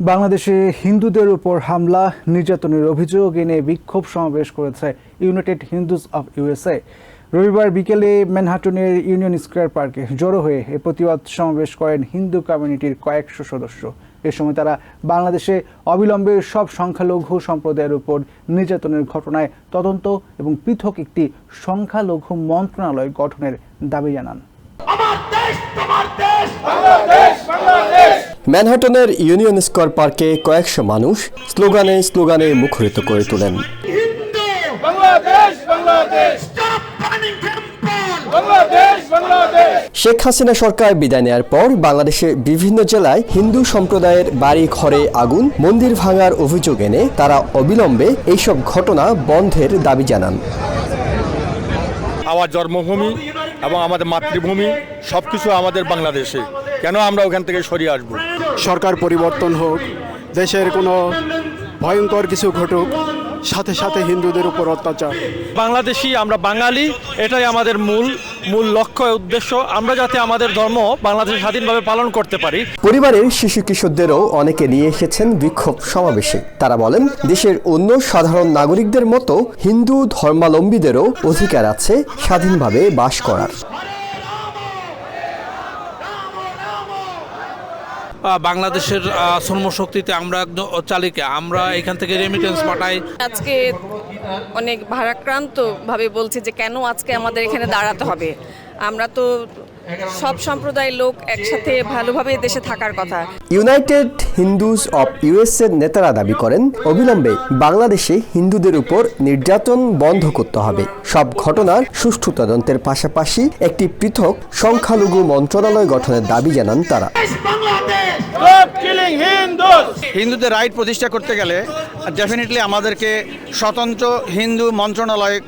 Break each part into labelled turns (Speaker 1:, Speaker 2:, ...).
Speaker 1: বাংলাদেশে হিন্দুদের উপর হামলা নির্যাতনের অভিযোগ এনে বিক্ষোভ সমাবেশ করেছে ইউনাইটেড হিন্দুস অফ ইউএসএ রবিবার বিকেলে ম্যানহাটনের ইউনিয়ন স্কোয়ার পার্কে জড়ো হয়ে এ প্রতিবাদ সমাবেশ করেন হিন্দু কমিউনিটির কয়েকশো সদস্য। এ সময় তারা বাংলাদেশে অবিলম্বে সব সংখ্যালঘু সম্প্রদায়ের উপর নির্যাতনের ঘটনায় তদন্ত এবং পৃথক একটি সংখ্যালঘু মন্ত্রণালয় গঠনের দাবি জানান।
Speaker 2: আমার দেশ তোমার দেশ!
Speaker 3: ম্যানহাটনের ইউনিয়ন স্কোয়ার পার্কে কয়েকশো মানুষ স্লোগানে স্লোগানে মুখরিত করে তোলেন।
Speaker 2: Hindu
Speaker 4: Bangladesh Bangladesh.
Speaker 2: Stop burning temple
Speaker 4: Bangladesh Bangladesh.
Speaker 3: Sheikh Hasina সরকার বিদায় নেওয়ার পর বাংলাদেশের বিভিন্ন জেলায় হিন্দু সম্প্রদায়ের বাড়ি ঘরে আগুন মন্দির ভাঙার অভিযোগ এনে তারা অবিলম্বে এইসব ঘটনা বন্ধের দাবি জানান।
Speaker 4: আমার জন্মভূমি এবং আমাদের মাতৃভূমি সব কিছু আমাদের বাংলাদেশে। কেন আমরা ওখান থেকে সরিয়ে আসব?
Speaker 5: সরকার পরিবর্তন হোক, দেশের কোনো ভয়ঙ্কর কিছু ঘটুক সাথে সাথে হিন্দুদের উপর অত্যাচার।
Speaker 6: বাংলাদেশি আমরা বাঙালি এটাই আমাদের মূল মূল লক্ষ্য উদ্দেশ্য। আমরা যাতে আমাদের ধর্ম বাংলাদেশে স্বাধীনভাবে পালন করতে পারি।
Speaker 3: পরিবারের শিশু কিশোরদেরও অনেকে নিয়ে এসেছেন বিক্ষোভ সমাবেশে। তারা বলেন দেশের অন্য সাধারণ নাগরিকদের মতো হিন্দু ধর্মাবলম্বীদেরও অধিকার আছে স্বাধীনভাবে বাস করার।
Speaker 7: বাংলাদেশের শ্রমশক্তিতে আমরা চালিকা আমরা এখান থেকে রেমিটেন্স পাঠাই।
Speaker 8: আজকে অনেক ভারাক্রান্তভাবে বলছে যে কেন আজকে আমাদের এখানে দাঁড়াতে হবে। আমরা তো সব সম্প্রদায়ের লোক একসাথে ভালোভাবে দেশে থাকার কথা।
Speaker 3: ইউনাইটেড হিন্দুস অব ইউএসএর নেতারা দাবি করেন অবিলম্বে বাংলাদেশে হিন্দুদের উপর নির্যাতন বন্ধ করতে হবে। সব ঘটনার সুষ্ঠু তদন্তের পাশাপাশি একটি পৃথক সংখ্যালঘু মন্ত্রণালয় গঠনের দাবি জানান তারা।
Speaker 2: বাংলাদেশ!
Speaker 4: স্টপ কিলিং হিন্দুস
Speaker 9: হিন্দুদের রাইট প্রতিষ্ঠা করতে গেলে ডেফিনেটলি আমাদেরকে স্বতন্ত্র হিন্দু মন্ত্রণালয়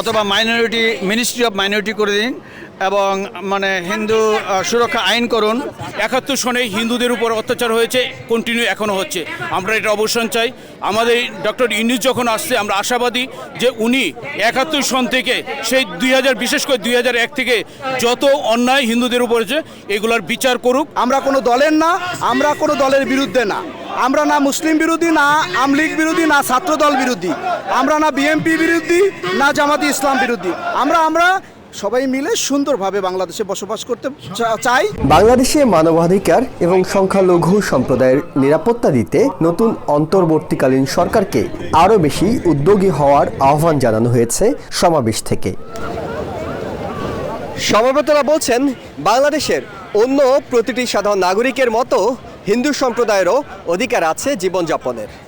Speaker 9: অথবা মাইনরিটি মিনিস্ট্রি অফ মাইনরিটি করে দিন। এবং মানে হিন্দু সুরক্ষা আইন করুন।
Speaker 10: একাত্তর সনে হিন্দুদের উপর অত্যাচার হয়েছে কন্টিনিউ এখনও হচ্ছে। আমরা এটা অবসান চাই। আমাদের ডক্টর ইউনিস যখন আসছে, আমরা আশাবাদী যে উনি একাত্তর সন থেকে, সেই দুই বিশেষ করে দুই হাজার এক থেকে যত অন্যায় হিন্দুদের উপর হয়েছে, এগুলোর বিচার করুক।
Speaker 5: আমরা কোনো দলের না, আমরা কোনো দলের বিরুদ্ধে না। আমরা না মুসলিম বিরোধী, না আমলিগ বিরোধী, না ছাত্র দল বিরোধী। আমরা না বিএমপি বিরোধী, না জামাতি ইসলাম বিরোধী। আমরা আমরা সবাই মিলে সুন্দরভাবে বাংলাদেশে বসবাস করতে চা- চাই।
Speaker 3: বাংলাদেশে মানবাধিকার এবং সংখ্যালঘু সম্প্রদায়ের নিরাপত্তা দিতে নতুন অন্তর্বর্তীকালীন সরকারকে আরও বেশি উদ্যোগী হওয়ার আহ্বান জানানো হয়েছে সমাবেশ থেকে। সমাবেতরা বলছেন বাংলাদেশের অন্য প্রতিটি সাধারণ নাগরিকের মতো হিন্দু সম্প্রদায়েরও অধিকার আছে জীবনযাপনের।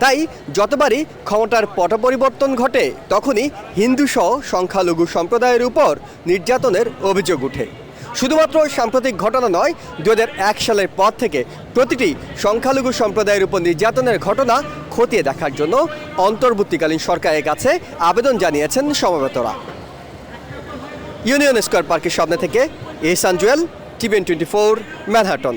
Speaker 3: তাই যতবারই ক্ষমতার পট পরিবর্তন ঘটে, তখনই হিন্দু সহ সংখ্যালঘু সম্প্রদায়ের উপর নির্যাতনের অভিযোগ উঠে। শুধুমাত্র সাম্প্রতিক ঘটনা নয় দু এক সালের পর থেকে প্রতিটি সংখ্যালঘু সম্প্রদায়ের উপর নির্যাতনের ঘটনা খতিয়ে দেখার জন্য অন্তর্বর্তীকালীন সরকারের কাছে আবেদন জানিয়েছেন সমবেতরা। ইউনিয়ন স্কোয়ার পার্কের সামনে থেকে Ehsan Jewel, TVN twenty four, Manhattan.